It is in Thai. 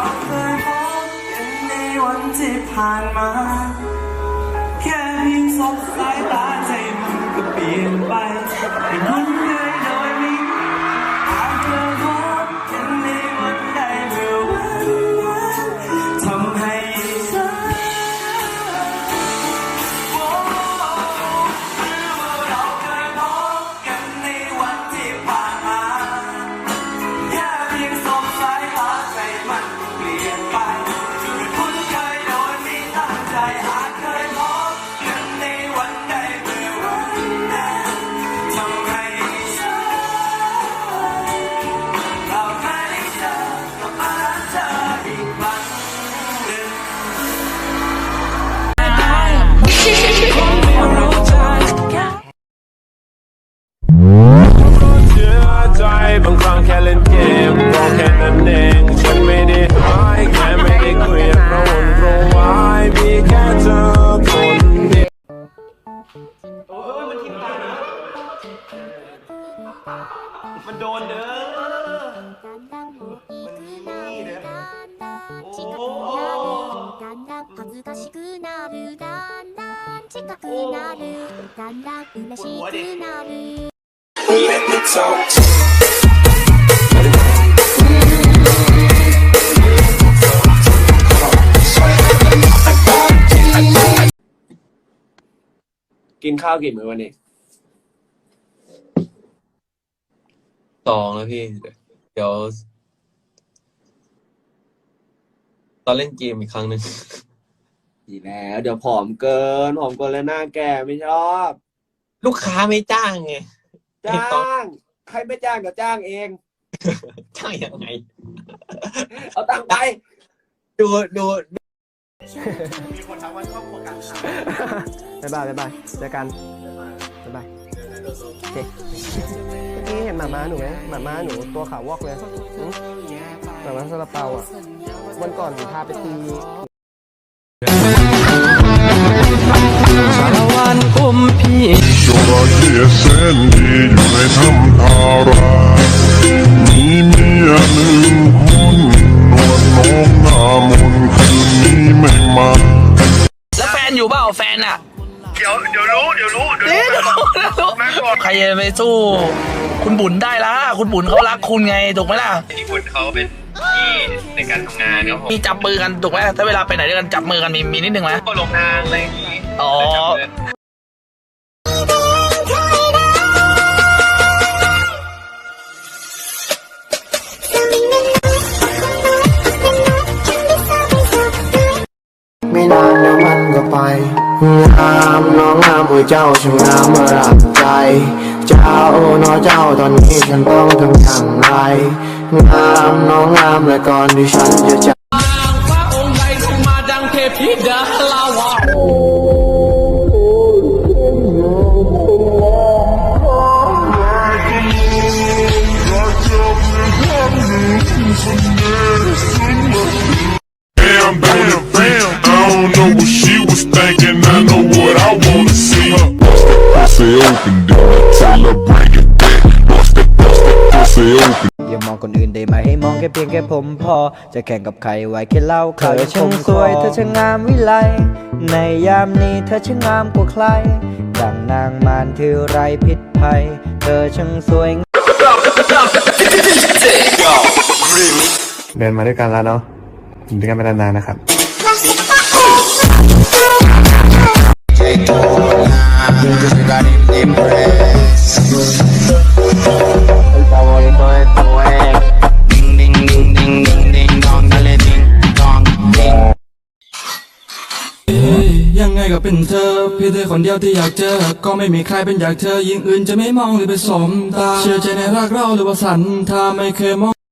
เราเคยพบกันในวันที่ผ่านมา แค่เพียงสบสายตาใจมันก็เปลี่ยนไป มันโดนเด้อ だんだん大きくなるだんだん近くなるだんだん恥ずかしくなるだんだん近くなるだんだん嬉しくなる กินข้าวกี่มื้อวันนี้สองแล้วพี่ เดี๋ยว ตอนเล่นเกมอีกครั้งหนึ่ง ดีแล้ว เดี๋ยวผอมเกินผอมเกินแล้วหน้าแก่ไม่ชอบ ลูกค้าไม่จ้างไง จ้างใครไม่จ้างก็จ้างเอง จ้างยังไง เอาตังค์ไป ดูดู บ๊ายบายบ๊ายบายเจอกันบ๊ายบายโอเคเมื่อกี้เห็นหมาม้าหนูไหมหมาม้าหนูตัวขาววอกเลยหึหมาม้าซาลาเปาอะวันก่อนหนูพาไปตี สารวันอุ้มพี่จระเข้แสนดีอยู่ในถ้ำทารามีเมียหนึ่งคนนวลน้อง เดี๋ยวเดี๋ยวรู้เดี๋ยวรู้เดี๋ยวรู้เดี๋ยวรู้เดี๋ยวรู้มาก่อนใครจะไปสู้ คุณบุญได้ล่ะคุณบุญเขารักคุณไงถูกไหมล่ะที่คุณเขาเป็นที่ในการทำงานครับผมมีจับมือกันถูกไหมถ้าเวลาไปไหนด้วยกันจับมือกันมีมีนิดนึงไหมก็ลงทางอะไรอย่างนี้อ๋อจับมือ ไปงามน้องงามโอ้ยเจ้าช่างงามมารับใจ เจ้าน้อเจ้าตอนนี้ฉันต้องทำอย่างไรงามน้องงามและก่อนที่ฉันจะจาก Bam, pussy open, then I tell her bring it back. Bust that, bust that pussy open. อย่ามองคนอื่นได้ไหมให้มองแค่เพียงแค่ผมพอ จะแข่งกับใครไว้แค่เล่าเธอช่างสวยเธอช่างงามวิไลในยามนี้เธอช่างงามกว่าใครดังนางมารที่ไรพิษภัย เธอช่างสวย เดินมาด้วยกันแล้วเนาะอยู่ด้วยกันไปนานๆนะครับ ยังไงก็เป็นเธอพี่เธอคนเดียวที่อยากเจอ ก็ไม่มีใครเป็นอยากเธอยิ่งอื่นจะไม่มองหรือไปสมตา เชื่อใจในรักเราหรือว่าสันถ้าไม่เคยมอง